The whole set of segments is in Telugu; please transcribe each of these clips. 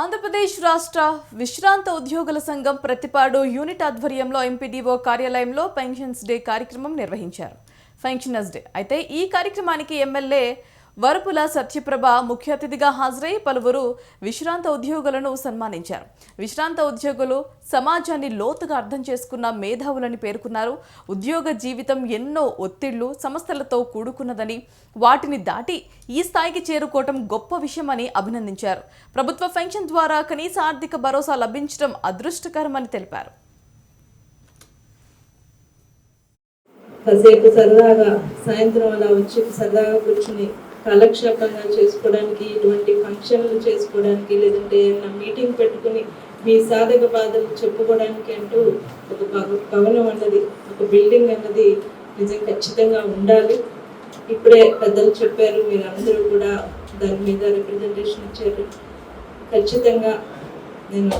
ఆంధ్రప్రదేశ్ రాష్ట్ర విశ్రాంత ఉద్యోగుల సంఘం ప్రతిపాడు యూనిట్ ఆధ్వర్యంలో ఎంపీడీఓ కార్యాలయంలో పెన్షన్స్ డే కార్యక్రమం నిర్వహించారు. Pensioners day. అయితే ఈ కార్యక్రమానికి ఎమ్మెల్యే వరపుల సత్యప్రభ ముఖ్య అతిథిగా హాజరై పలువురు విశ్రాంత ఉద్యోగులను సన్మానించారు. విశ్రాంత ఉద్యోగులు సమాజాన్ని లోతుగా అర్థం చేసుకున్న మేధావులని పేర్కొన్నారు. ఉద్యోగ జీవితం ఎన్నో ఒత్తిళ్ళు సమస్యలతో కూడుకున్నదని వాటిని దాటి ఈ స్థాయికి చేరుకోవటం గొప్ప విషయమని అభినందించారు. ప్రభుత్వ పెన్షన్ ద్వారా కనీస ఆర్థిక భరోసా లభించడం అదృష్టకరమని తెలిపారు. కాసేపు సరదాగా సాయంత్రం అలా వచ్చి సరదాగా కూర్చుని కాలక్షేపంగా చేసుకోవడానికి ఇటువంటి ఫంక్షన్లు చేసుకోవడానికి లేదంటే ఏదైనా మీటింగ్ పెట్టుకుని మీ సాధక బాధలు చెప్పుకోవడానికి అంటూ ఒక భవనం అన్నది ఒక బిల్డింగ్ అన్నది నిజం ఖచ్చితంగా ఉండాలి. ఇప్పుడే పెద్దలు చెప్పారు మీరు అందరూ కూడా దాని మీద రిప్రజెంటేషన్ ఇచ్చారు. ఖచ్చితంగా నేను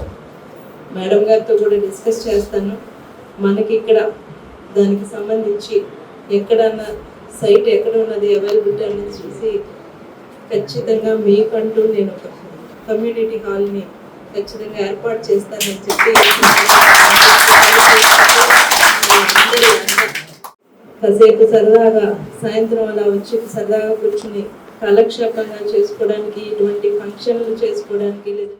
మేడం గారితో కూడా డిస్కస్ చేస్తాను. మనకి ఇక్కడ దానికి సంబంధించి ఎక్కడన్నా సైట్ ఎక్కడ ఉన్నది అవైలబిలిటీ అనేది చూసి ఖచ్చితంగా మీకంటూ నేను ఒక కమ్యూనిటీ హాల్ని ఖచ్చితంగా ఏర్పాటు చేస్తానని చెప్పి కాసేపు సరదాగా సాయంత్రం అలా వచ్చి సరదాగా కూర్చుని కాలక్షేపంగా చేసుకోవడానికి ఇటువంటి ఫంక్షన్లు చేసుకోవడానికి లేదా